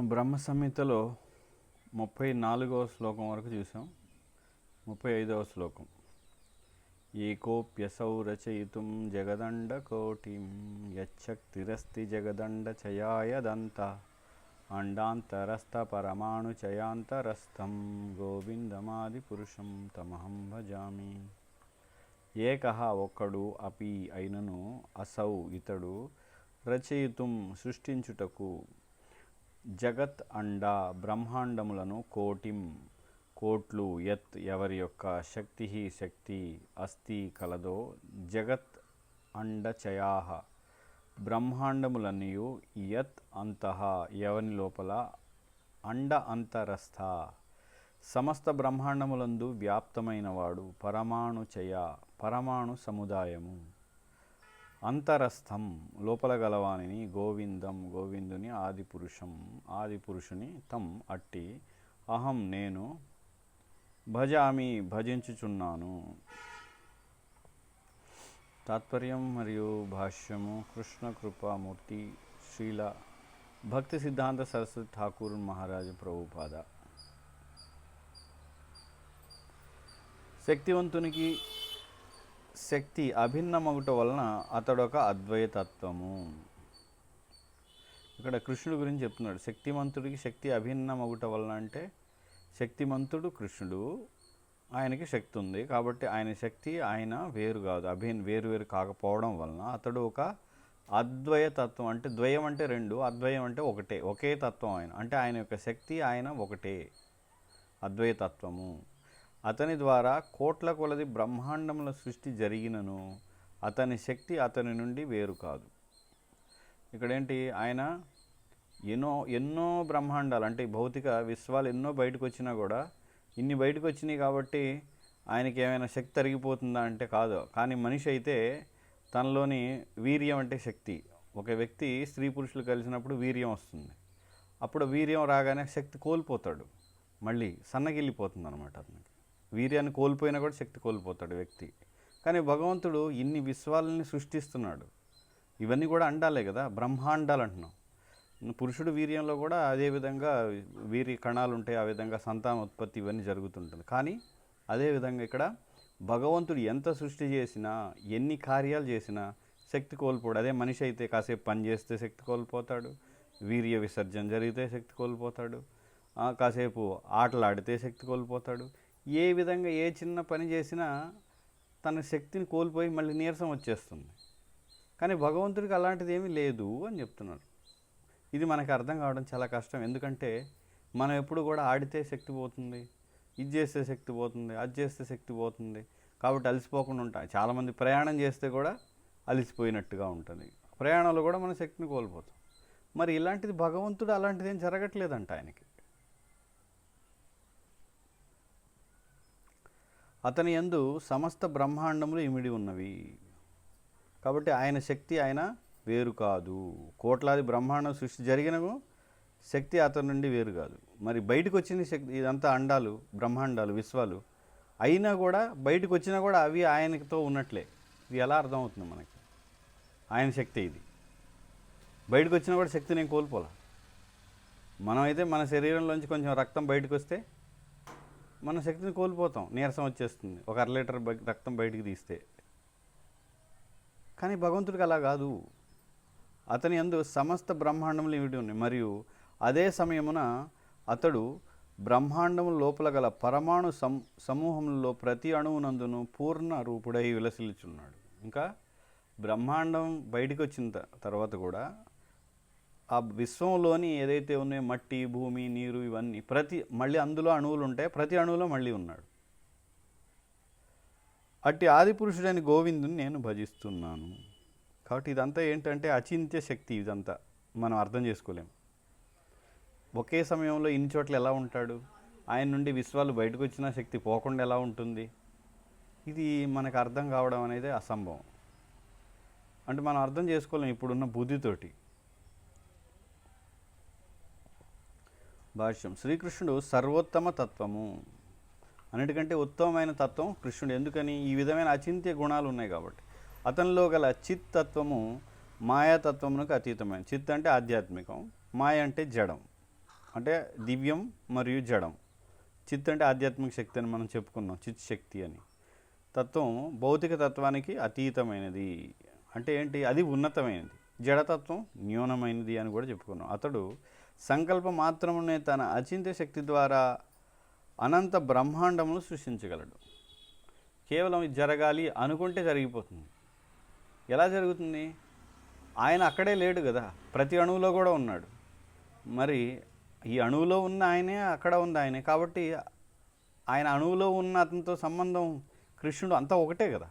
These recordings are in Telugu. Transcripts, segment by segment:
బ్రహ్మ సంహితలో ముప్పై నాలుగవ శ్లోకం వరకు చూసాం. ముప్పై ఐదవ శ్లోకం. ఏకోప్యసౌ రచయితుం జగదండ కోటిం యచ్చక్తిరస్తి జగదండ చయాయదంత అండాంతరస్థ పరమాణు చయాంతరస్థం గోవిందమాది పురుషం తమహం భజామి. ఏకహ ఒక్కడు అపి అయినను అసౌ ఇతడు రచయితుం సృష్టించుటకు జగత్ అండ బ్రహ్మాండములను కోటిం కోట్లు యత్ ఎవరి యొక్క శక్తి శక్తి అస్థి కలదో జగత్ అండచయాహ బ్రహ్మాండములన్నయు యత్ అంతః ఎవని లోపల? అండ అంతరస్థ. సమస్త బ్రహ్మాండములందు వ్యాప్తమైనవాడు పరమాణు చయ పరమాణు సముదాయము. అంతరస్థం లోపల గలవానిని గోవిందం గోవిందుని ఆది పురుషం ఆది పురుషుని తం అట్టి. అహం నేను భజామి భజించుచున్నాను. తాత్పర్యం మరియు భాష్యము కృష్ణ కృపామూర్తి శ్రీల భక్తి సిద్ధాంత సరస్వతి ఠాకూర్ మహారాజు ప్రభుపాద. శక్తివంతునికి శక్తి అభిన్నమగుట వలన అతడొక అద్వైతత్వము. ఇక్కడ కృష్ణుడి గురించి చెప్తున్నాడు. శక్తిమంతుడికి శక్తి అభిన్నమగుట వలన అంటే శక్తిమంతుడు కృష్ణుడు ఆయనకి శక్తి ఉంది. కాబట్టి ఆయన శక్తి ఆయన వేరు కాదు. అభిన్ వేరు వేరు కాకపోవడం వలన అతడు ఒక అద్వయ తత్వం అంటే ద్వయం అంటే రెండు అద్వయం అంటే ఒకటే ఒకే తత్వం ఆయన. అంటే ఆయన యొక్క శక్తి ఆయన ఒకటే అద్వయ తత్వము అతని ద్వారా కోట్ల కొలది బ్రహ్మాండముల సృష్టి జరిగినను అతని శక్తి అతని నుండి వేరు కాదు. ఇక్కడేంటి? ఆయన ఎన్నో ఎన్నో బ్రహ్మాండాలు అంటే భౌతిక విశ్వాలు ఎన్నో బయటకు వచ్చినా కూడా ఇన్ని బయటకు వచ్చినాయి కాబట్టి ఆయనకి ఏమైనా శక్తి తరిగిపోతుందా అంటే కాదు. కానీ మనిషి అయితే తనలోని వీర్యం అంటే శక్తి. ఒక వ్యక్తి స్త్రీ పురుషులు కలిసినప్పుడు వీర్యం వస్తుంది. అప్పుడు వీర్యం రాగానే శక్తి కోల్పోతాడు. మళ్ళీ సన్నగిల్లిపోతుంది అనమాట అతనికి. వీర్యాన్ని కోల్పోయినా కూడా శక్తి కోల్పోతాడు వ్యక్తి. కానీ భగవంతుడు ఇన్ని విశ్వాలని సృష్టిస్తున్నాడు. ఇవన్నీ కూడా అండాలే కదా బ్రహ్మాండాలు అంటున్నాం. పురుషుడు వీర్యంలో కూడా అదే విధంగా వీరి కణాలు ఉంటాయి ఆ విధంగా సంతాన ఉత్పత్తి ఇవన్నీ జరుగుతుంటుంది. కానీ అదేవిధంగా ఇక్కడ భగవంతుడు ఎంత సృష్టి చేసినా ఎన్ని కార్యాలు చేసినా శక్తి కోల్పోడు. అదే మనిషి అయితే కాసేపు పని చేస్తే శక్తి కోల్పోతాడు వీర్య విసర్జన జరిగితే శక్తి కోల్పోతాడు కాసేపు ఆటలు ఆడితే శక్తి కోల్పోతాడు ఏ విధంగా ఏ చిన్న పని చేసినా తన శక్తిని కోల్పోయి మళ్ళీ నీరసం వచ్చేస్తుంది. కానీ భగవంతుడికి అలాంటిది ఏమీ లేదు అని చెప్తున్నారు ఇది మనకు అర్థం కావడం చాలా కష్టం. ఎందుకంటే మనం ఎప్పుడు కూడా ఆడితే శక్తి పోతుంది ఇది చేస్తే శక్తి పోతుంది అది చేస్తే శక్తి పోతుంది. కాబట్టి అలసిపోకుండా ఉంటాం. చాలామంది ప్రయాణం చేస్తే కూడా అలసిపోయినట్టుగా ఉంటుంది. ప్రయాణంలో కూడా మన శక్తిని కోల్పోతాం. మరి ఇలాంటిది భగవంతుడు అలాంటిది ఏం జరగట్లేదంట ఆయనకి. అతని యందు సమస్త బ్రహ్మాండములు ఇమిడి ఉన్నవి. కాబట్టి ఆయన శక్తి ఆయన వేరు కాదు. కోట్లాది బ్రహ్మాండం సృష్టి జరిగిన శక్తి అతని నుండి వేరు కాదు. మరి బయటకు వచ్చిన శక్తి ఇదంతా అండాలు బ్రహ్మాండాలు విశ్వాలు అయినా కూడా బయటకు వచ్చినా కూడా అవి ఆయనతో ఉన్నట్లే. ఇది ఎలా అర్థమవుతుంది మనకి? ఆయన శక్తి ఇది. బయటకు వచ్చినా కూడా శక్తి నేను మనం మనమైతే మన శరీరంలోంచి కొంచెం రక్తం బయటకు వస్తే మన శక్తిని కోల్పోతాం. నీరసం వచ్చేస్తుంది. ఒక అర లీటర్ రక్తం బయటికి తీస్తే. కానీ భగవంతుడికి అలా కాదు. అతని యందు సమస్త బ్రహ్మాండములు ఇవిడి ఉన్నాయి? మరియు అదే సమయమున అతడు బ్రహ్మాండము లోపల గల పరమాణు సం సమూహంలో ప్రతి అణువునందును పూర్ణ రూపుడై విలసిల్చున్నాడు ఇంకా బ్రహ్మాండం బయటికి వచ్చిన తర్వాత కూడా ఆ విశ్వంలోని ఏదైతే ఉన్నాయో మట్టి భూమి నీరు ఇవన్నీ ప్రతి మళ్ళీ అందులో అణువులు ఉంటాయి ప్రతి అణువులో మళ్ళీ ఉన్నాడు. అట్టి ఆది పురుషుడైన గోవిందుని నేను భజిస్తున్నాను. కాబట్టి ఇదంతా ఏంటంటే అచింత్య శక్తి ఇదంతా. మనం అర్థం చేసుకోలేం. ఒకే సమయంలో ఇన్ని చోట్ల ఎలా ఉంటాడు? ఆయన నుండి విశ్వాలు బయటకు వచ్చిన శక్తి పోకుండా ఎలా ఉంటుంది? ఇది మనకు అర్థం కావడం అనేది అసంభవం. అంటే మనం అర్థం చేసుకోలేం ఇప్పుడున్న బుద్ధితోటి. భాష్యం. శ్రీకృష్ణుడు సర్వోత్తమ తత్వము. అన్నిటికంటే ఉత్తమమైన తత్వం కృష్ణుడు. ఎందుకని? ఈ విధమైన అచింత్య గుణాలు ఉన్నాయి కాబట్టి. అతనిలో గల చిత్ తత్వము మాయాతత్వమునకు అతీతమైన చిత్ అంటే ఆధ్యాత్మికం. మాయ అంటే జడం. అంటే దివ్యం మరియు జడం. చిత్ అంటే ఆధ్యాత్మిక శక్తి అని మనం చెప్పుకున్నాం. చిత్ శక్తి అని. తత్వం భౌతిక తత్వానికి అతీతమైనది. అంటే ఏంటి? అది ఉన్నతమైనది. జడతత్వం న్యూనమైనది అని కూడా చెప్పుకున్నాం. అతడు సంకల్ప మాత్రమునే తన అచింత్య శక్తి ద్వారా అనంత బ్రహ్మాండమును సృష్టించగలడు. కేవలం ఇది జరగాలి అనుకుంటే జరిగిపోతుంది. ఎలా జరుగుతుంది? ఆయన అక్కడే లేడు కదా ప్రతి అణువులో కూడా ఉన్నాడు. మరి ఈ అణువులో ఉన్న ఆయనే అక్కడ ఉంది ఆయనే. కాబట్టి ఆయన అణువులో ఉన్న అతనితో సంబంధం కృష్ణుడు అంతా ఒకటే కదా.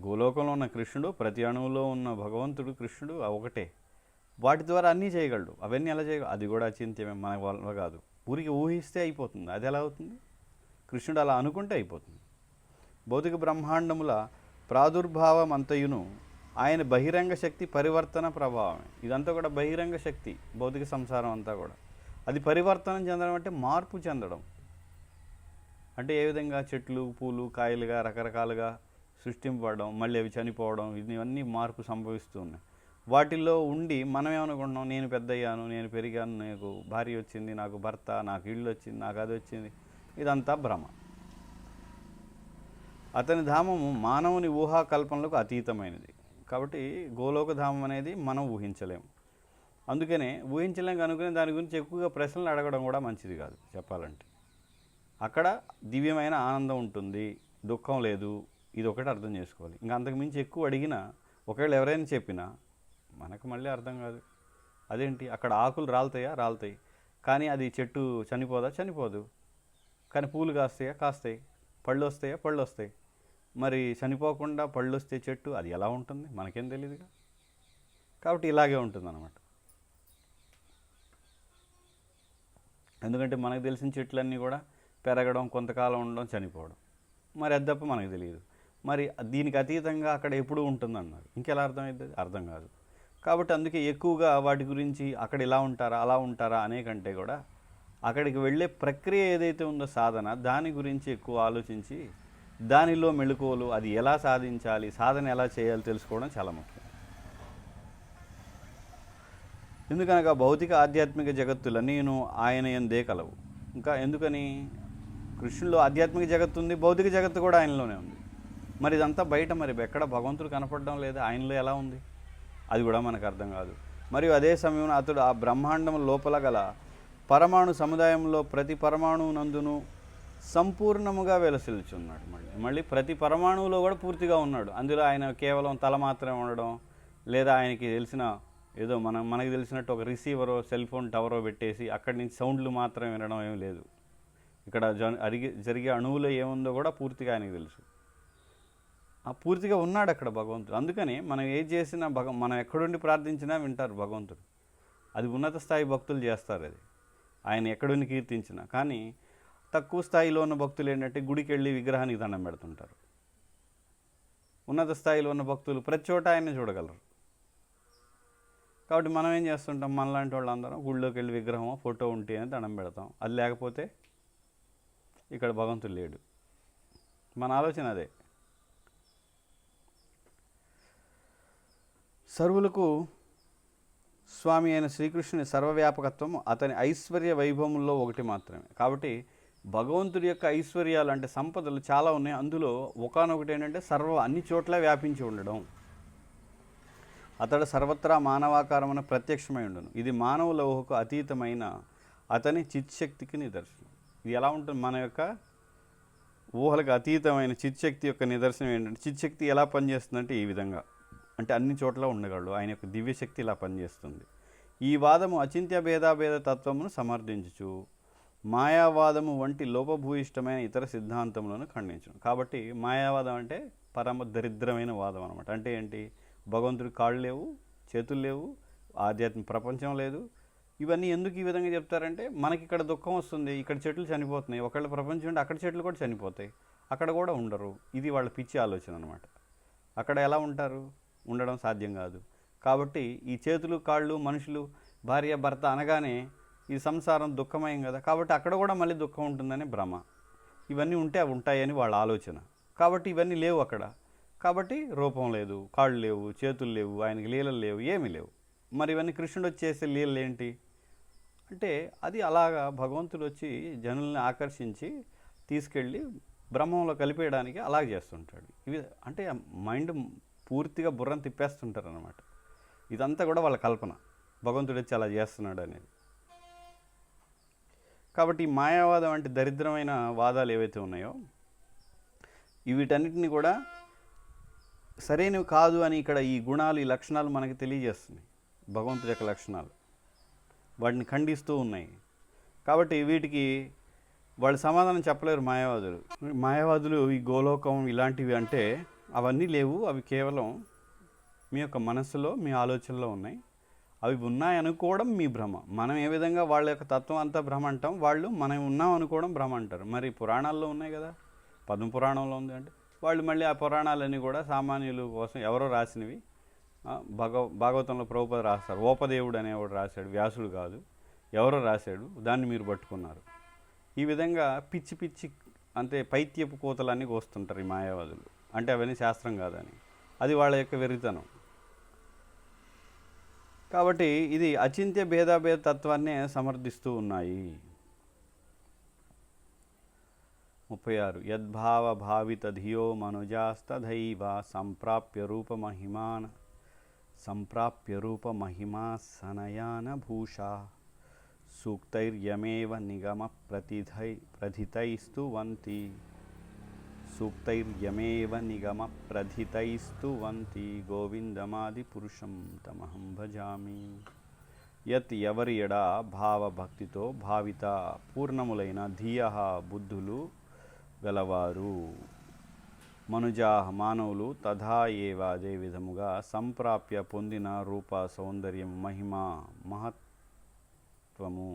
గోలోకంలో ఉన్న కృష్ణుడు ప్రతి అణువులో ఉన్న భగవంతుడు కృష్ణుడు ఒకటే. వాటి ద్వారా అన్నీ చేయగలడు. అవన్నీ ఎలా చేయగలడు? అది కూడా చింతమే మన వల్ల కాదు. ఊరికి ఊహిస్తే అయిపోతుంది. అది ఎలా అవుతుంది? కృష్ణుడు అలా అనుకుంటే అయిపోతుంది. భౌతిక బ్రహ్మాండముల ప్రాదుర్భావం అంతయును ఆయన బహిరంగ శక్తి పరివర్తన ప్రభావమే. ఇదంతా కూడా బహిరంగ శక్తి భౌతిక సంసారం అంతా కూడా. అది పరివర్తనం చెందడం అంటే మార్పు చెందడం. అంటే ఏ విధంగా చెట్లు పూలు కాయలుగా రకరకాలుగా సృష్టింపబడడం మళ్ళీ అవి చనిపోవడం ఇవన్నీ మార్పు సంభవిస్తూ ఉన్నాయి. వాటిల్లో ఉండి మనం ఏమనుకుంటున్నాం నేను పెద్దయ్యాను నేను పెరిగాను నాకు భార్య వచ్చింది నాకు భర్త నాకు ఇల్లు వచ్చింది నాకు అది వచ్చింది. ఇదంతా భ్రమ. అతని ధామము మానవుని ఊహాకల్పనలకు అతీతమైనది. కాబట్టి గోలోక ధామం అనేది మనం ఊహించలేము అందుకనే ఊహించలేం కనుకుని దాని గురించి ఎక్కువగా ప్రశ్నలు అడగడం కూడా మంచిది కాదు చెప్పాలంటే. అక్కడ దివ్యమైన ఆనందం ఉంటుంది దుఃఖం లేదు ఇది ఒకటి అర్థం చేసుకోవాలి. ఇంకా అంతకుమించి ఎక్కువ అడిగినా ఒకవేళ ఎవరైనా చెప్పినా మనకు మళ్ళీ అర్థం కాదు. అదేంటి? అక్కడ ఆకులు రాలుతాయా? రాలుతాయి. కానీ అది చెట్టు చనిపోదా? చనిపోదు. కానీ పూలు కాస్తాయా? కాస్తాయి. పళ్ళు వస్తాయా? పళ్ళు వస్తాయి. మరి చనిపోకుండా పళ్ళు వస్తే చెట్టు అది ఎలా ఉంటుంది? మనకేం తెలియదుగా కాబట్టి ఇలాగే ఉంటుంది అనమాట ఎందుకంటే మనకు తెలిసిన చెట్లన్నీ కూడా పెరగడం కొంతకాలం ఉండడం చనిపోవడం. మరి అది తప్ప మనకు తెలియదు మరి దీనికి అతీతంగా అక్కడ ఎప్పుడు ఉంటుందన్నారు. ఇంకెలా అర్థమవుతుంది అర్థం కాదు. కాబట్టి అందుకే ఎక్కువగా వాటి గురించి అక్కడ ఇలా ఉంటారా అలా ఉంటారా అనే కంటే కూడా అక్కడికి వెళ్ళే ప్రక్రియ ఏదైతే ఉందో సాధన దాని గురించి ఎక్కువ ఆలోచించి దానిలో మెళుకువలు అది ఎలా సాధించాలి సాధన ఎలా చేయాలి తెలుసుకోవడం చాలా ముఖ్యం. ఎందుకనగా భౌతిక ఆధ్యాత్మిక జగత్తులన్నీను ఆయన ఎందే కలవు. ఇంకా ఎందుకని? కృష్ణులో ఆధ్యాత్మిక జగత్తు ఉంది భౌతిక జగత్తు కూడా ఆయనలోనే ఉంది. మరి ఇదంతా బయట మరి ఎక్కడ భగవంతుడు కనపడడం లేదా ఆయనలో ఎలా ఉంది? అది కూడా మనకు అర్థం కాదు. మరియు అదే సమయంలో అతడు ఆ బ్రహ్మాండం లోపల గల పరమాణు సముదాయంలో ప్రతి పరమాణువు నందును సంపూర్ణముగా వెలసిల్చున్నాడు మళ్ళీ. మళ్ళీ ప్రతి పరమాణువులో కూడా పూర్తిగా ఉన్నాడు. అందులో ఆయన కేవలం తల మాత్రమే ఉండడం లేదా ఆయనకి తెలిసిన ఏదో మనం మనకి తెలిసినట్టు ఒక రిసీవరో సెల్ ఫోన్ టవరో పెట్టేసి అక్కడి నుంచి సౌండ్లు మాత్రం వినడం ఏం లేదు. ఇక్కడ జ జరిగే అణువులో ఏముందో కూడా పూర్తిగా ఆయనకు తెలుసు. పూర్తిగా ఉన్నాడు అక్కడ భగవంతుడు. అందుకని మనం ఏది చేసినా భగ మనం ఎక్కడుండి ప్రార్థించినా వింటారు భగవంతుడు. అది ఉన్నత స్థాయి భక్తులు చేస్తారు అది. ఆయన ఎక్కడుండి కీర్తించినా. కానీ తక్కువ స్థాయిలో ఉన్న భక్తులు ఏంటంటే గుడికి వెళ్ళి విగ్రహానికి దండం పెడుతుంటారు. ఉన్నత స్థాయిలో ఉన్న భక్తులు ప్రతి చోట ఆయన చూడగలరు. కాబట్టి మనం ఏం చేస్తుంటాం? మనలాంటి వాళ్ళందరం గుళ్ళోకి వెళ్ళి విగ్రహం ఫోటో ఉంటే అని దండం పెడతాం. అది లేకపోతే ఇక్కడ భగవంతుడు లేడు. మన ఆలోచన అదే. సర్వులకు స్వామి అయిన శ్రీకృష్ణుని సర్వవ్యాపకత్వం అతని ఐశ్వర్య వైభవంలో ఒకటి మాత్రమే. కాబట్టి భగవంతుడి యొక్క ఐశ్వర్యాలు అంటే సంపదలు చాలా ఉన్నాయి. అందులో ఒకనొకటి ఏంటంటే సర్వ అన్ని చోట్ల వ్యాపించి ఉండడం. అతడు సర్వత్రా మానవాకారమున ప్రత్యక్షమై ఉండను. ఇది మానవుల ఊహకు అతీతమైన అతని చిత్శక్తికి నిదర్శనం. ఇది ఎలా ఉంటుంది? మన యొక్క ఊహలకు అతీతమైన చిత్శక్తి యొక్క నిదర్శనం ఏంటంటే చిత్శక్తి ఎలా పనిచేస్తుందంటే ఈ విధంగా. అంటే అన్ని చోట్ల ఉండగలడు. ఆయన యొక్క దివ్యశక్తి ఇలా పనిచేస్తుంది. ఈ వాదము అచింత్య భేదాభేద తత్వమును సమర్థించుచు మాయావాదము వంటి లోపభూయిష్టమైన ఇతర సిద్ధాంతములను ఖండించడం కాబట్టి మాయావాదం అంటే పరమ దరిద్రమైన వాదం అనమాట అంటే ఏంటి? భగవంతుడి కాళ్ళు లేవు చేతులు లేవు ఆధ్యాత్మిక ప్రపంచం లేదు. ఇవన్నీ ఎందుకు ఈ విధంగా చెప్తారంటే మనకి ఇక్కడ దుఃఖం వస్తుంది ఇక్కడ చెట్లు చనిపోతున్నాయి. ఒకళ్ళ ప్రపంచం ఉంటే అక్కడ చెట్లు కూడా చనిపోతాయి. అక్కడ కూడా ఉండరు. ఇది వాళ్ళ పిచ్చి ఆలోచన అనమాట అక్కడ ఎలా ఉంటారు? ఉండడం సాధ్యం కాదు. కాబట్టి ఈ చేతులు కాళ్ళు మనుషులు భార్య భర్త అనగానే ఈ సంసారం దుఃఖమయం కదా. కాబట్టి అక్కడ కూడా మళ్ళీ దుఃఖం ఉంటుందని భ్రమ. ఇవన్నీ ఉంటే అవి ఉంటాయని వాళ్ళ ఆలోచన. కాబట్టి ఇవన్నీ లేవు అక్కడ. కాబట్టి రూపం లేదు కాళ్ళు లేవు చేతులు లేవు ఆయనకి లీలలు లేవు ఏమీ లేవు. మరి ఇవన్నీ కృష్ణుడు వచ్చేసే లీలలు ఏంటి? అంటే అది అలాగా భగవంతుడు వచ్చి జనుల్ని ఆకర్షించి తీసుకెళ్ళి బ్రహ్మంలో కలిపేయడానికి అలాగే చేస్తుంటాడు. ఇవి అంటే మైండ్ పూర్తిగా బుర్రను తిప్పేస్తుంటారు అనమాట ఇదంతా కూడా వాళ్ళ కల్పన. భగవంతుడు వచ్చి అలా చేస్తున్నాడు అనేది. కాబట్టి మాయావాదం అంటే దరిద్రమైన వాదాలు ఏవైతే ఉన్నాయో వీటన్నిటిని కూడా సరైనవి కాదు అని ఇక్కడ ఈ గుణాలు ఈ లక్షణాలు మనకి తెలియజేస్తున్నాయి. భగవంతుడి యొక్క లక్షణాలు. వాటిని ఖండిస్తూ ఉన్నాయి. కాబట్టి వీటికి వాళ్ళు సమాధానం చెప్పలేరు మాయావాదులు. మాయావాదులు ఈ గోలోకం ఇలాంటివి అంటే అవన్నీ లేవు. అవి కేవలం మీ యొక్క మనసులో మీ ఆలోచనలో ఉన్నాయి. అవి ఉన్నాయి అనుకోవడం మీ భ్రమ. మనం ఏ విధంగా వాళ్ళ యొక్క తత్వం అంతా భ్రమ అంటాం? వాళ్ళు మనం ఉన్నాం అనుకోవడం భ్రమ అంటారు. మరి పురాణాల్లో ఉన్నాయి కదా. పద్మ పురాణంలో ఉంది అంటే వాళ్ళు మళ్ళీ ఆ పురాణాలన్నీ కూడా సామాన్యుల కోసం ఎవరో రాసినవి. భగవ భాగవతంలో ప్రభుపద రాస్తారు. ఓపదేవుడు అనేవాడు రాశాడు. వ్యాసుడు కాదు. ఎవరో రాశాడు. దాన్ని మీరు పట్టుకున్నారు. ఈ విధంగా పిచ్చి పిచ్చి అంటే పైత్యపు కూతలన్నీ కోస్తుంటారు ఈ మాయావాదులు. అంటే అవన్నీ శాస్త్రం కాదని. అది వాళ్ళ యొక్క వెర్రితనం. కాబట్టి ఇది అచింత్య భేదాభేద తత్వాన్నే సమర్థిస్తూ ఉన్నాయి. ముప్పై ఆరు యద్భావ భావిత ధియో మనుజాస్తథైవ సంప్రాప్య రూప మహిమాన సంప్రాప్య రూప మహిమా సనయాన భూషా సూక్తైర్యమేవ నిగమ ప్రతిథై ప్రథితైస్తు వంతి. సూక్తైర్యమేవ నిగమ ప్రథితైస్తు వంతి గోవిందమాది పురుషం తమహం భజామి యత్ ఎవరి ఎడ భావభక్తితో భావిత పూర్ణములైన ధియ బుద్ధులు గలవారు మనుజా మానవులు తథా ఏవ అదే విధముగా సంప్రాప్య పొందిన రూప సౌందర్యం మహిమ మహత్వము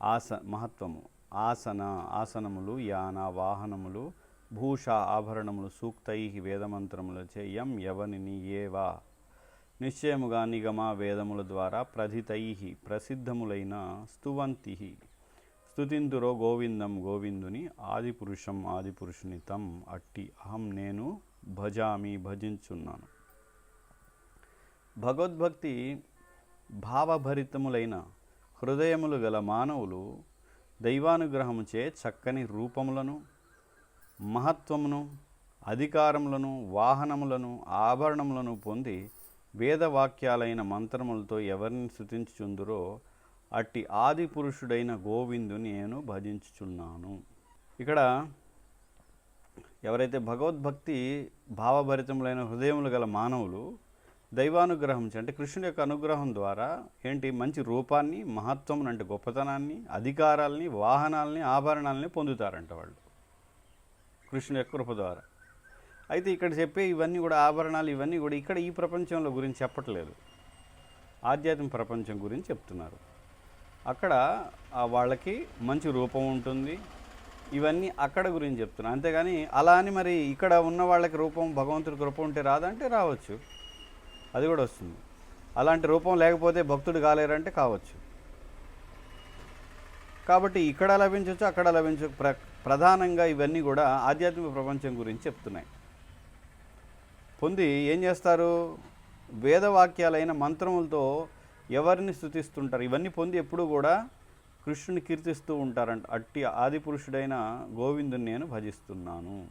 ఆస మహత్వము ఆసన ఆసనములు యాన వాహనములు భూష ఆభరణములు సూక్తై వేదమంత్రములచే యం యవనిని ఏవా? నిశ్చయముగా నిగమ వేదముల ద్వారా ప్రథితై ప్రసిద్ధములైన స్తువంతి. స్తుతింతురో గోవిందం గోవిందుని ఆదిపురుషం ఆదిపురుషుని తం అట్టి అహం నేను భజామి భజించున్నాను. భగవద్భక్తి భావభరితములైన హృదయములు గల మానవులు దైవానుగ్రహముచే చక్కని రూపములను మహత్వమును అధికారములను వాహనములను ఆభరణములను పొంది వేదవాక్యాలైన మంత్రములతో ఎవరిని స్థుతించుచుందురో అట్టి ఆది పురుషుడైన గోవిందుని నేను భజించుచున్నాను. ఇక్కడ ఎవరైతే భగవద్భక్తి భావభరితములైన హృదయములు గల మానవులు దైవానుగ్రహం అంటే కృష్ణుడి యొక్క అనుగ్రహం ద్వారా ఏంటి? మంచి రూపాన్ని మహత్వం అంటే గొప్పతనాన్ని అధికారాల్ని వాహనాల్ని ఆభరణాలని పొందుతారంట వాళ్ళు. కృష్ణుడి యొక్క కృప ద్వారా. అయితే ఇక్కడ చెప్పే ఇవన్నీ కూడా ఆభరణాలు ఇవన్నీ కూడా ఇక్కడ ఈ ప్రపంచంలో గురించి చెప్పట్లేదు. ఆధ్యాత్మిక ప్రపంచం గురించి చెప్తున్నారు. అక్కడ వాళ్ళకి మంచి రూపం ఉంటుంది. ఇవన్నీ అక్కడ గురించి చెప్తున్నారు. అంతేగాని అలా అని మరి ఇక్కడ ఉన్న వాళ్ళకి రూపం భగవంతుడి కృప ఉంటే రాదంటే రావచ్చు. అది కూడా వస్తుంది. అలాంటి రూపం లేకపోతే భక్తుడు కాలేరంటే కావచ్చు. కాబట్టి ఇక్కడ లభించవచ్చు అక్కడ లభించు ప్ర ప్రధానంగా ఇవన్నీ కూడా ఆధ్యాత్మిక ప్రపంచం గురించి చెప్తున్నాయి. పొంది ఏం చేస్తారు? వేదవాక్యాలైన మంత్రములతో ఎవరిని స్థుతిస్తుంటారు ఇవన్నీ పొంది ఎప్పుడూ కూడా కృష్ణుని కీర్తిస్తూ ఉంటారంట. అట్టి ఆది పురుషుడైన గోవిందుని నేను భజిస్తున్నాను.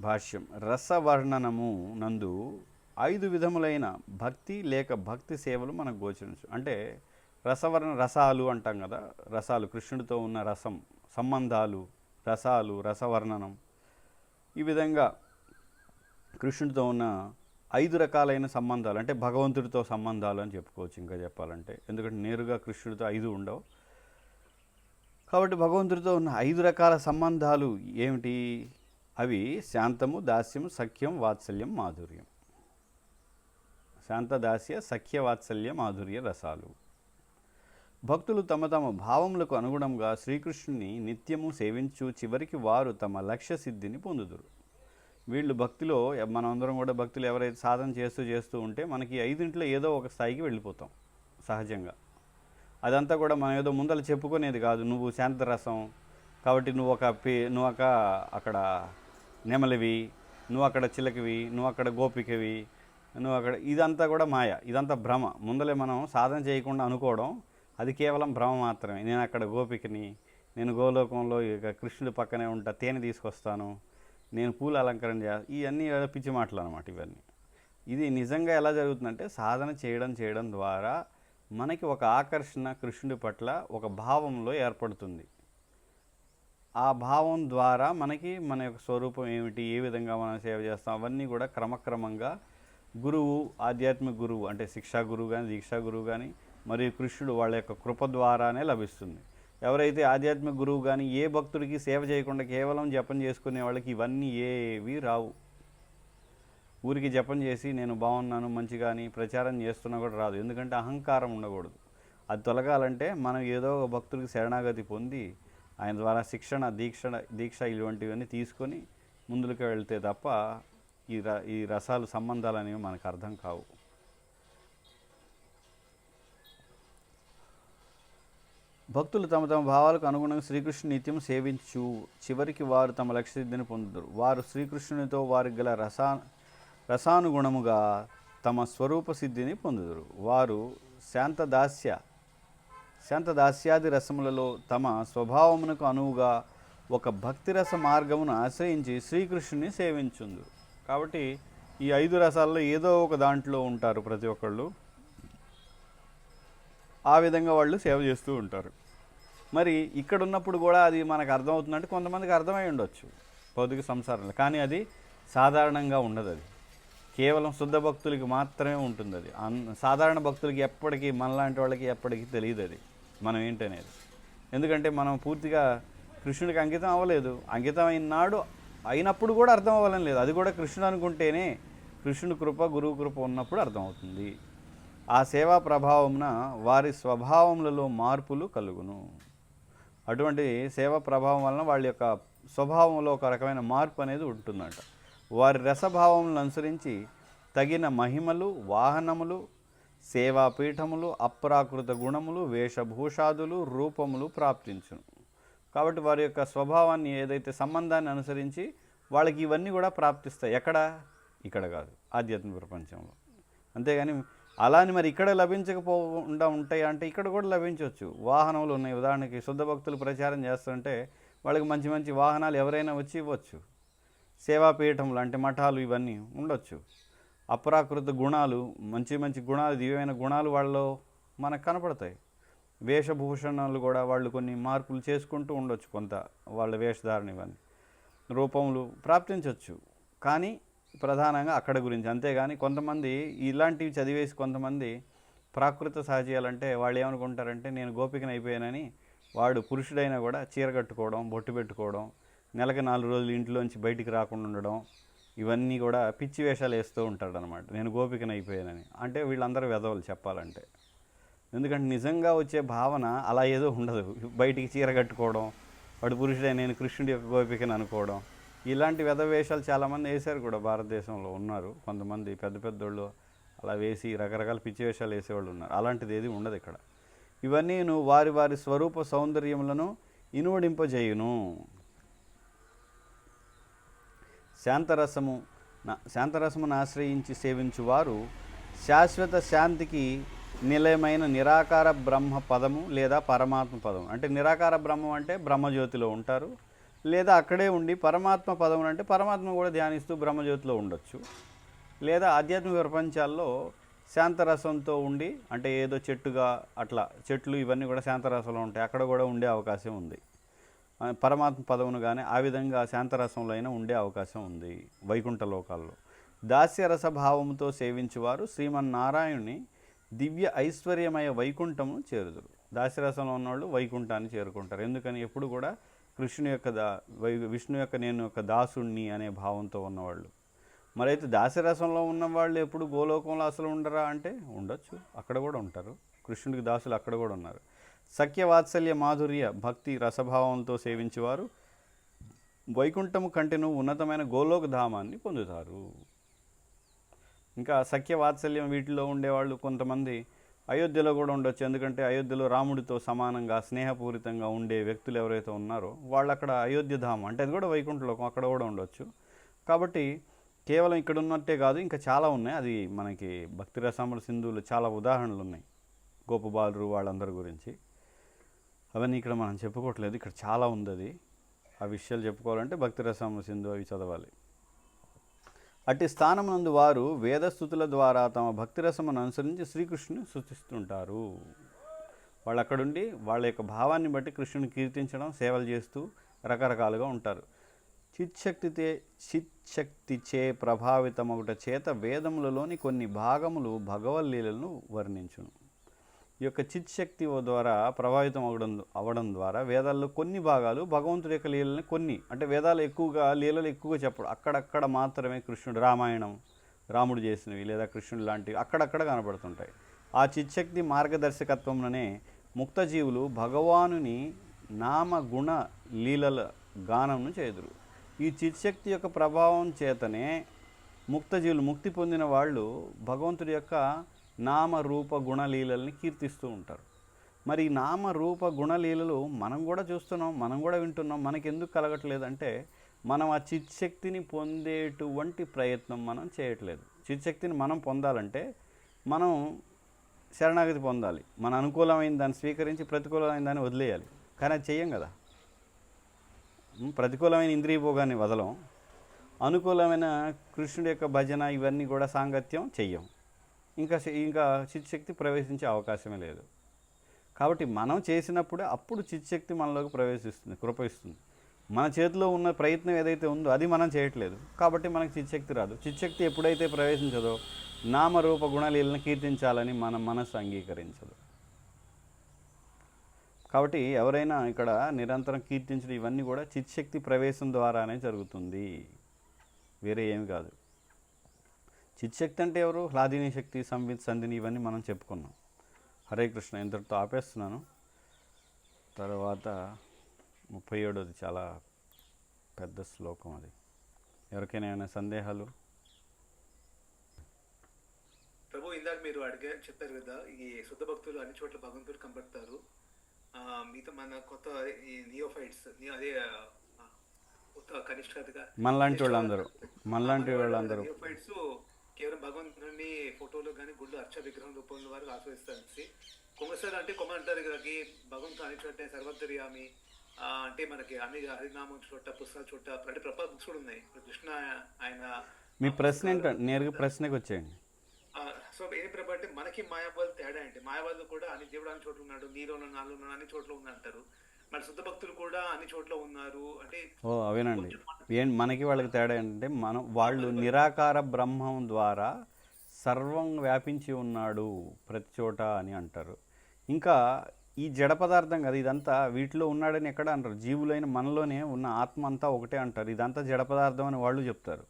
భాష్యం. రసవర్ణనము నందు ఐదు విధములైన భక్తి లేక భక్తి సేవలు మనకు గోచరించు అంటే రసవర్ణ రసాలు అంటాం కదా? రసాలు కృష్ణుడితో ఉన్న రసం. సంబంధాలు రసాలు రసవర్ణనం. ఈ విధంగా కృష్ణుడితో ఉన్న ఐదు రకాలైన సంబంధాలు అంటే భగవంతుడితో సంబంధాలు అని చెప్పుకోవచ్చు ఇంకా చెప్పాలంటే. ఎందుకంటే నేరుగా కృష్ణుడితో ఐదు ఉండవు. కాబట్టి భగవంతుడితో ఉన్న ఐదు రకాల సంబంధాలు ఏమిటి? అవి శాంతము దాస్యము సఖ్యం వాత్సల్యం మాధుర్యం. శాంత దాస్య సఖ్య వాత్సల్య మాధుర్య రసాలు. భక్తులు తమ తమ భావములకు అనుగుణంగా శ్రీకృష్ణుని నిత్యము సేవించు చివరికి వారు తమ లక్ష్య సిద్ధిని పొందుదురు. వీళ్ళు భక్తిలో మనందరం కూడా భక్తులు ఎవరైతే సాధన చేస్తూ చేస్తూ ఉంటే మనకి ఐదింట్లో ఏదో ఒక స్థాయికి వెళ్ళిపోతాం సహజంగా. అదంతా కూడా మనం ఏదో ముందర చెప్పుకునేది కాదు నువ్వు శాంతరసం కాబట్టి నువ్వు ఒక పే నువ్వు ఒక అక్కడ నెమలివి నువ్వు అక్కడ చిలకవి నువ్వు అక్కడ గోపికవి నువ్వు అక్కడ ఇదంతా కూడా మాయ ఇదంతా భ్రమ. ముందలే మనం సాధన చేయకుండా అనుకోవడం అది కేవలం భ్రమ మాత్రమే. నేను అక్కడ గోపికని నేను గోలోకంలో ఇక కృష్ణుడి పక్కనే ఉంటా తేనె తీసుకొస్తాను నేను పూల అలంకరణ చే ఇవన్నీ ఏదో పిచ్చి మాటలు అనమాట ఇవన్నీ. ఇది నిజంగా ఎలా జరుగుతుందంటే సాధన చేయడం చేయడం ద్వారా మనకి ఒక ఆకర్షణ కృష్ణుడి పట్ల ఒక భావంలో ఏర్పడుతుంది. ఆ భావం ద్వారా మనకి మన యొక్క స్వరూపం ఏమిటి ఏ విధంగా మనం సేవ చేస్తాం అవన్నీ కూడా క్రమక్రమంగా గురువు ఆధ్యాత్మిక గురువు అంటే శిక్షా గురువు కానీ దీక్షా గురువు కానీ మరియు కృష్ణుడు వాళ్ళ యొక్క కృప ద్వారానే లభిస్తుంది. ఎవరైతే ఆధ్యాత్మిక గురువు కానీ ఏ భక్తుడికి సేవ చేయకుండా కేవలం జపం చేసుకునే వాళ్ళకి ఇవన్నీ ఏవి రావు. ఊరికి జపం చేసి నేను బాగున్నాను మంచిగా అని ప్రచారం చేస్తున్నా కూడా రాదు. ఎందుకంటే అహంకారం ఉండకూడదు. అది తొలగాలంటే మనం ఏదో ఒక భక్తుడికి శరణాగతి పొంది ఆయన ద్వారా శిక్షణ దీక్ష దీక్ష ఇటువంటివన్నీ తీసుకొని ముందుకు వెళ్తే తప్ప ఈ ర ఈ రసాలు సంబంధాలు అనేవి మనకు అర్థం కావు. భక్తులు తమ తమ భావాలకు అనుగుణంగా శ్రీకృష్ణుని నిత్యం సేవించు. చివరికి వారు తమ లక్ష్యసిద్ధిని పొందుతారు వారు శ్రీకృష్ణునితో వారికి గల రసా రసానుగుణముగా తమ స్వరూప సిద్ధిని పొందుదురు. వారు శాంతదాస్య శాంతదాస్యాది రసములలో తమ స్వభావమునకు అనువుగా ఒక భక్తిరస మార్గమును ఆశ్రయించి శ్రీకృష్ణుని సేవించుందు కాబట్టి ఈ ఐదు రసాల్లో ఏదో ఒక దాంట్లో ఉంటారు ప్రతి ఒక్కళ్ళు. ఆ విధంగా వాళ్ళు సేవ చేస్తూ ఉంటారు. మరి ఇక్కడ ఉన్నప్పుడు కూడా అది మనకు అర్థమవుతుందంటే కొంతమందికి అర్థమై ఉండొచ్చు. భౌతిక సంసారంలో. కానీ అది సాధారణంగా ఉండదు అది. కేవలం శుద్ధ భక్తులకి మాత్రమే ఉంటుంది అది అన్ సాధారణ భక్తులకి ఎప్పటికీ మనలాంటి వాళ్ళకి ఎప్పటికీ తెలియదు అది. మనం ఏంటనేది. ఎందుకంటే మనం పూర్తిగా కృష్ణుడికి అంకితం అవ్వలేదు. అంకితం అయిన నాడు అయినప్పుడు కూడా అర్థం అవ్వాలని లేదు. అది కూడా కృష్ణుడు అనుకుంటేనే కృష్ణుడి కృప గురువు కృప ఉన్నప్పుడు అర్థమవుతుంది. ఆ సేవా ప్రభావమున వారి స్వభావములలో మార్పులు కలుగును. అటువంటి సేవా ప్రభావం వలన వాళ్ళ యొక్క స్వభావంలో ఒక రకమైన మార్పు అనేది ఉంటుందంట. వారి రసభావములను అనుసరించి తగిన మహిమలు వాహనములు సేవాపీఠములు అప్రాకృత గుణములు వేషభూషాదులు రూపములు ప్రాప్తించును. కాబట్టి వారి యొక్క స్వభావాన్ని ఏదైతే సంబంధాన్ని అనుసరించి వాళ్ళకి ఇవన్నీ కూడా ప్రాప్తిస్తాయి. ఎక్కడ? ఇక్కడ కాదు. ఆధ్యాత్మిక ప్రపంచంలో. అంతేగాని అలా అని మరి ఇక్కడ లభించకపోకుండా ఉంటాయి అంటే ఇక్కడ కూడా లభించవచ్చు. వాహనములు ఉన్నాయి. ఉదాహరణకి శుద్ధ భక్తులు ప్రచారం చేస్తుంటే వాళ్ళకి మంచి మంచి వాహనాలు ఎవరైనా వచ్చి ఇవ్వచ్చు. సేవాపీఠములు అంటే మఠాలు ఇవన్నీ ఉండొచ్చు. అప్రాకృత గుణాలు మంచి మంచి గుణాలు దివ్యమైన గుణాలు వాళ్ళలో మనకు కనపడతాయి. వేషభూషణాలు కూడా వాళ్ళు కొన్ని మార్పులు చేసుకుంటూ ఉండొచ్చు కొంత వాళ్ళ వేషధారణ ఇవన్నీ. రూపములు ప్రాప్తించవచ్చు కానీ ప్రధానంగా అక్కడ గురించి. అంతేగాని కొంతమంది ఇలాంటివి చదివేసి కొంతమంది ప్రాకృత సహజీయాలంటే వాళ్ళు ఏమనుకుంటారంటే నేను గోపికని అయిపోయానని వాడు పురుషుడైనా కూడా చీర కట్టుకోవడం బొట్టు పెట్టుకోవడం నెలకి నాలుగు రోజులు ఇంట్లోంచి బయటికి రాకుండా ఉండడం ఇవన్నీ కూడా పిచ్చి వేషాలు వేస్తూ ఉంటాడు అనమాట నేను గోపికని అయిపోయానని. అంటే వీళ్ళందరూ వెధవలు చెప్పాలంటే. ఎందుకంటే నిజంగా వచ్చే భావన అలా ఏదో ఉండదు. బయటికి చీర కట్టుకోవడం వాడు పురుషుడే నేను కృష్ణుడి యొక్క గోపికని అనుకోవడం ఇలాంటి వెధవేషాలు చాలామంది వేశారు కూడా భారతదేశంలో ఉన్నారు. కొంతమంది పెద్ద పెద్దోళ్ళు అలా వేసి రకరకాల పిచ్చి వేషాలు వేసేవాళ్ళు ఉన్నారు. అలాంటిది ఏది ఉండదు ఇక్కడ. ఇవన్నీ నువ్వు వారి వారి స్వరూప సౌందర్యములను ఇనువడింపజేయును. శాంతరసము నా- శాంతరసమును ఆశ్రయించి సేవించువారు శాశ్వత శాంతికి నిలయమైన నిరాకార బ్రహ్మ పదము లేదా పరమాత్మ పదము. అంటే నిరాకార బ్రహ్మం అంటే బ్రహ్మజ్యోతిలో ఉంటారు. లేదా అక్కడే ఉండి పరమాత్మ పదములు అంటే పరమాత్మ కూడా ధ్యానిస్తూ బ్రహ్మజ్యోతిలో ఉండొచ్చు. లేదా ఆధ్యాత్మిక ప్రపంచాల్లో శాంతరసంతో ఉండి అంటే ఏదో చెట్టుగా అట్లా చెట్లు ఇవన్నీ కూడా శాంతరసంలో ఉంటాయి. అక్కడ కూడా ఉండే అవకాశం ఉంది. పరమాత్మ పదవును కానీ ఆ విధంగా శాంతరసంలో అయినా ఉండే అవకాశం ఉంది వైకుంఠ లోకాల్లో. దాస్యరస భావంతో సేవించువారు శ్రీమన్నారాయణుని దివ్య ఐశ్వర్యమయ వైకుంఠము చేరుదురు. దాస్యరసంలో ఉన్నవాళ్ళు వైకుంఠాన్ని చేరుకుంటారు. ఎందుకని? ఎప్పుడు కూడా కృష్ణు యొక్క దా వై విష్ణు యొక్క నేను యొక్క దాసుణ్ణి అనే భావంతో ఉన్నవాళ్ళు. మరైతే దాసరసంలో ఉన్న వాళ్ళు ఎప్పుడు గోలోకంలో అసలు ఉండరా అంటే ఉండొచ్చు అక్కడ కూడా ఉంటారు. కృష్ణుడికి దాసులు అక్కడ కూడా ఉన్నారు. సఖ్య వాత్సల్య మాధుర్య భక్తి రసభావంతో సేవించేవారు వైకుంఠము కంటెను ఉన్నతమైన గోలోక ధామాన్ని పొందుతారు. ఇంకా సఖ్య వాత్సల్యం వీటిలో ఉండేవాళ్ళు కొంతమంది అయోధ్యలో కూడా ఉండొచ్చు. ఎందుకంటే అయోధ్యలో రాముడితో సమానంగా స్నేహపూరితంగా ఉండే వ్యక్తులు ఎవరైతే ఉన్నారో వాళ్ళు అక్కడ అయోధ్య ధామం అంటే అది కూడా వైకుంఠలోకం అక్కడ కూడా ఉండొచ్చు. కాబట్టి కేవలం ఇక్కడ ఉన్నట్టే కాదు ఇంకా చాలా ఉన్నాయి. అది మనకి భక్తి రసామల సింధువులు చాలా ఉదాహరణలు ఉన్నాయి. గోపబాలురు వాళ్ళందరి గురించి. అవన్నీ ఇక్కడ మనం చెప్పుకోవట్లేదు. ఇక్కడ చాలా ఉంది అది. ఆ విషయాలు చెప్పుకోవాలంటే భక్తి రసామల సింధు అవి చదవాలి. అట్టి స్థానమునందు వారు వేదస్థుతుల ద్వారా తమ భక్తిరసమును అనుసరించి శ్రీకృష్ణుని స్థుతిస్తుంటారు వాళ్ళు అక్కడుండి వాళ్ళ యొక్క భావాన్ని బట్టి కృష్ణుని కీర్తించడం సేవలు చేస్తూ రకరకాలుగా ఉంటారు. చిత్శక్తితే చిత్శక్తిచే ప్రభావితమగుట చేత వేదములలోని కొన్ని భాగములు భగవల్లీలను వర్ణించును. ఈ యొక్క చిత్శక్తి ద్వారా ప్రభావితం అవడం అవ్వడం ద్వారా వేదాల్లో కొన్ని భాగాలు భగవంతుడి యొక్క లీలని కొన్ని అంటే వేదాలు ఎక్కువగా లీలలు ఎక్కువగా చెప్పడం. అక్కడక్కడ మాత్రమే కృష్ణుడు రామాయణం రాముడు చేసినవి లేదా కృష్ణుడు లాంటివి అక్కడక్కడ కనపడుతుంటాయి ఆ చిత్శక్తి మార్గదర్శకత్వంలోనే ముక్తజీవులు భగవానుని నామ గుణ లీలల గానంను చేదురు. ఈ చిత్శక్తి యొక్క ప్రభావం చేతనే ముక్తజీవులు ముక్తి పొందిన వాళ్ళు భగవంతుడి యొక్క నామ రూప గుణలీలల్ని కీర్తిస్తూ ఉంటారు. మరి నామరూప నామ రూప గుణలీలలు మనం కూడా చూస్తున్నాం మనం కూడా వింటున్నాం మనకి ఎందుకు కలగట్లేదంటే మనం ఆ చిత్శక్తిని పొందేటువంటి ప్రయత్నం మనం చేయట్లేదు. చిత్శక్తిని మనం పొందాలంటే మనం శరణాగతి పొందాలి. మన అనుకూలమైన దాన్ని స్వీకరించి ప్రతికూలమైన దాన్ని వదిలేయాలి. కానీ అది చెయ్యం కదా. ప్రతికూలమైన ఇంద్రియ భోగాన్ని వదలం. అనుకూలమైన కృష్ణుడి యొక్క భజన ఇవన్నీ కూడా సాంగత్యం చెయ్యం. ఇంకా ఇంకా చిత్శక్తి ప్రవేశించే అవకాశమే లేదు. కాబట్టి మనం చేసినప్పుడే అప్పుడు చిత్శక్తి మనలోకి ప్రవేశిస్తుంది కృప ఇస్తుంది మన చేతిలో ఉన్న ప్రయత్నం ఏదైతే ఉందో అది మనం చేయట్లేదు. కాబట్టి మనకు చిత్శక్తి రాదు. చిత్శక్తి ఎప్పుడైతే ప్రవేశించదో నామరూప గుణలీలను కీర్తించాలని మన మనసు అంగీకరించదు. కాబట్టి ఎవరైనా ఇక్కడ నిరంతరం కీర్తించడం ఇవన్నీ కూడా చిత్శక్తి ప్రవేశం ద్వారానే జరుగుతుంది. వేరే ఏమి కాదు. చిత్శక్తి అంటే ఎవరు? హ్లాదిని శక్తి సంవిత్ సంధిని ఇవన్నీ మనం చెప్పుకున్నాం. హరే కృష్ణ ఇంతటితో ఆపేస్తున్నాను. తర్వాత ముప్పై ఏడోది చాలా పెద్ద శ్లోకం అది. ఎవరికైనా ఏమైనా సందేహాలు? ప్రభు ఇందాక మీరు అడిగా చెప్పారు కదా ఈ శుద్ధ భక్తులు అన్ని చోట్ల భగవంతుడు కనబడతారు. ఆ, మిగతా మన కొత్త ఈ నియోఫైట్స్ అదే కొత్త కనిష్ఠగా మనలాంటి వాళ్ళందరూ. మనలాంటి వాళ్ళందరూ. నియోఫైట్స్ కేవలం భగవంతుని ఫోటోలో కానీ గుళ్ళు అర్చ విగ్రహం రూపంలో వారు ఆశ్రయిస్తారు కొమ్మసారి అంటే కొమ్మ అంటారు కదా ఈ భగవంతుడు అన్ని చోట సర్వత్రియామి ఆ, అంటే మనకి అన్ని హరినామం చోట పుస్తకాల చోట అంటే ప్రపంచ బుక్స్ కూడా ఉన్నాయి. కృష్ణ ఆయన మీ ప్రశ్న ఏంటంటే నేరుగా ప్రశ్నకి వచ్చేయండి. సో ఏం ప్రభు అంటే మనకి మాయాబాద్ తేడా ఏంటి? మాయాబాద్ కూడా అన్ని దేవుడు అన్ని చోట్ల ఉన్నాడు నీలో ఉన్న నాలో ఉన్నాడు అన్ని చోట్ల ఉంది అంటారు మన శుద్ధ భక్తులు కూడా అన్ని చోట్ల ఉన్నారు. అంటే ఓ అవేనండి. ఏం మనకి వాళ్ళకి తేడా ఏంటంటే మనం వాళ్ళు నిరాకార బ్రహ్మం ద్వారా సర్వం వ్యాపించి ఉన్నాడు ప్రతి చోట అని అంటారు. ఇంకా ఈ జడ పదార్థం కదా ఇదంతా వీటిలో ఉన్నాడని ఎక్కడ అంటారు? జీవులైన మనలోనే ఉన్న ఆత్మ అంతా ఒకటే అంటారు. ఇదంతా జడ పదార్థం అని వాళ్ళు చెప్తారు.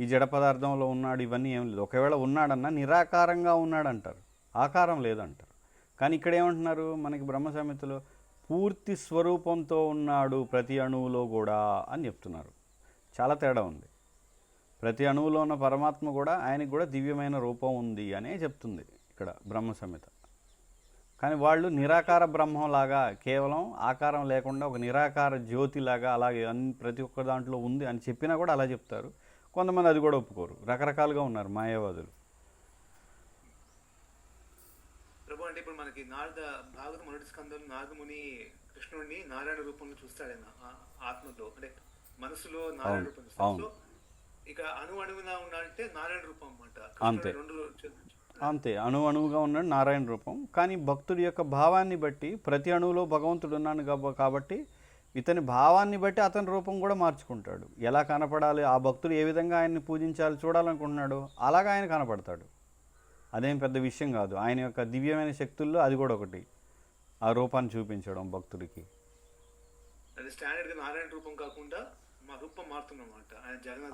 ఈ జడ పదార్థంలో ఉన్నాడు ఇవన్నీ ఏం లేదు. ఒకవేళ ఉన్నాడన్నా నిరాకారంగా ఉన్నాడంటారు. ఆకారం లేదంటారు. కానీ ఇక్కడ ఏమంటున్నారు? మనకి బ్రహ్మ సమితిలో పూర్తి స్వరూపంతో ఉన్నాడు ప్రతి అణువులో కూడా అని చెప్తున్నారు. చాలా తేడా ఉంది. ప్రతి అణువులో ఉన్న పరమాత్మ కూడా ఆయనకు కూడా దివ్యమైన రూపం ఉంది అనే చెప్తుంది ఇక్కడ బ్రహ్మ సంహిత కానీ వాళ్ళు నిరాకార బ్రహ్మంలాగా కేవలం ఆకారం లేకుండా ఒక నిరాకార జ్యోతిలాగా అలాగే అన్ని ప్రతి ఒక్క దాంట్లో ఉంది అని చెప్పినా కూడా అలా చెప్తారు. కొంతమంది అది కూడా ఒప్పుకోరు. రకరకాలుగా ఉన్నారు మాయావాదులు ప్రభు అంటే ఇప్పుడు మనకి నారద భాగవత మొదటి స్కందంలో నారదముని కృష్ణుడిని నారాయణ రూపంలో చూస్తాడన్న ఆ- ఆత్మలో అంటే మనసులో నారాయణ రూపం చూస్తాడు. ఇక అణు అణువునా ఉన్నాడంటే నారాయణ రూపం అన్నమాట. అంతే. అంతే అణు అణువుగా ఉన్నాడు నారాయణ రూపం. కానీ భక్తుడి యొక్క భావాన్ని బట్టి ప్రతి అణువులో భగవంతుడు ఉన్నాడు కాబ- కాబట్టి ఇతని భావాన్ని బట్టి అతని రూపం కూడా మార్చుకుంటాడు. ఎలా కనపడాలి? ఆ భక్తుడు ఏ విధంగా ఆయన్ని పూజించాలి చూడాలనుకుంటున్నాడు అలాగా ఆయన కనపడతాడు. అదేం పెద్ద విషయం కాదు. ఆయన యొక్క దివ్యమైన శక్తుల్లో అది కూడా ఒకటి. ఆ రూపాన్ని చూపించడం భక్తుడికి. అది నారాయణ రూపం కాకుండా మా రూపం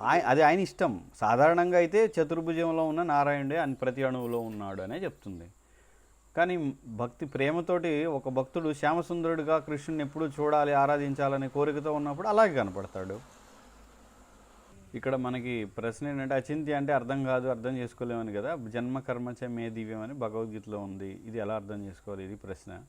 ఆయన అది ఆయన ఇష్టం. సాధారణంగా అయితే చతుర్భుజంలో ఉన్న నారాయణుడే అని ప్రతి అణువులో ఉన్నాడు అనే చెప్తుంది. కానీ భక్తి ప్రేమతోటి ఒక భక్తుడు శ్యామసుందరుడిగా కృష్ణుని ఎప్పుడూ చూడాలి ఆరాధించాలనే కోరికతో ఉన్నప్పుడు అలాగే కనపడతాడు. ఇక్కడ మనకి ప్రశ్న ఏంటంటే అచింత్య అంటే అర్థం కాదు అర్థం చేసుకోలేమని కదా జన్మ కర్మచ మే దివ్యం అని భగవద్గీతలో ఉంది. ఇది ఎలా అర్థం చేసుకోవాలి? ఇది ప్రశ్న.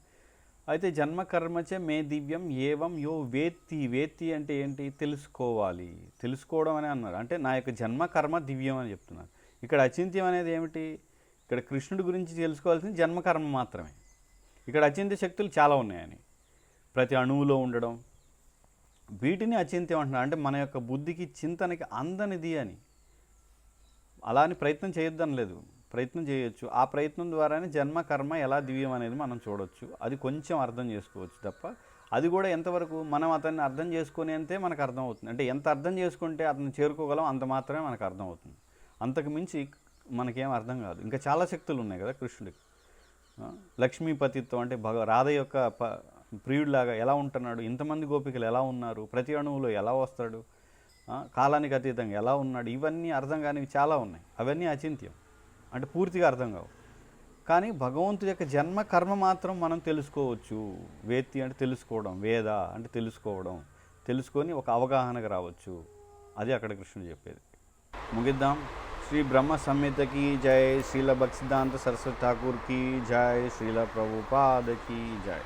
అయితే జన్మ కర్మచే మే దివ్యం ఏవం యో వేత్తి. వేత్తి అంటే ఏంటి? తెలుసుకోవాలి. తెలుసుకోవడం అని అన్నారు. అంటే నా యొక్క జన్మ కర్మ దివ్యం అని చెప్తున్నారు. ఇక్కడ అచింత్యం అనేది ఏమిటి? ఇక్కడ కృష్ణుడి గురించి తెలుసుకోవాల్సింది జన్మకర్మ మాత్రమే. ఇక్కడ అచింత్య శక్తులు చాలా ఉన్నాయని. ప్రతి అణువులో ఉండడం వీటిని అచింత్యం అంటున్నారు. అంటే మన యొక్క బుద్ధికి చింతనకి అందనిది అని. అలా అని ప్రయత్నం చేయొద్దని లేదు. ప్రయత్నం చేయొచ్చు. ఆ ప్రయత్నం ద్వారానే జన్మ కర్మ ఎలా దివ్యం అనేది మనం చూడొచ్చు. అది కొంచెం అర్థం చేసుకోవచ్చు తప్ప అది కూడా ఎంతవరకు మనం అతన్ని అర్థం చేసుకునేంతే మనకు అర్థం అవుతుంది అంటే ఎంత అర్థం చేసుకుంటే అతను చేరుకోగలం అంత మాత్రమే మనకు అర్థం అవుతుంది అంతకు మించి మనకేం అర్థం కాదు. ఇంకా చాలా శక్తులు ఉన్నాయి కదా కృష్ణుడికి. లక్ష్మీపతిత్వం అంటే భగ రాధ యొక్క ప ప్రియుడిలాగా ఎలా ఉంటున్నాడు? ఇంతమంది గోపికలు ఎలా ఉన్నారు? ప్రతి అణువులో ఎలా వస్తాడు? కాలానికి అతీతంగా ఎలా ఉన్నాడు? ఇవన్నీ అర్థం కానివి చాలా ఉన్నాయి. అవన్నీ అచింత్యం. అంటే పూర్తిగా అర్థం కావు. కానీ భగవంతుడి యొక్క జన్మ కర్మ మాత్రం మనం తెలుసుకోవచ్చు. వేత్తి అంటే తెలుసుకోవడం వేద అంటే తెలుసుకోవడం. తెలుసుకొని ఒక అవగాహనకు రావచ్చు. అది అక్కడ కృష్ణుడు చెప్పేది. ముగిద్దాం. శ్రీ బ్రహ్మ సంహితకి జై. శ్రీల భక్సిద్ధాంత సరస్వతి ఠాకూర్కి జై. శ్రీల ప్రభుపాదకి జై.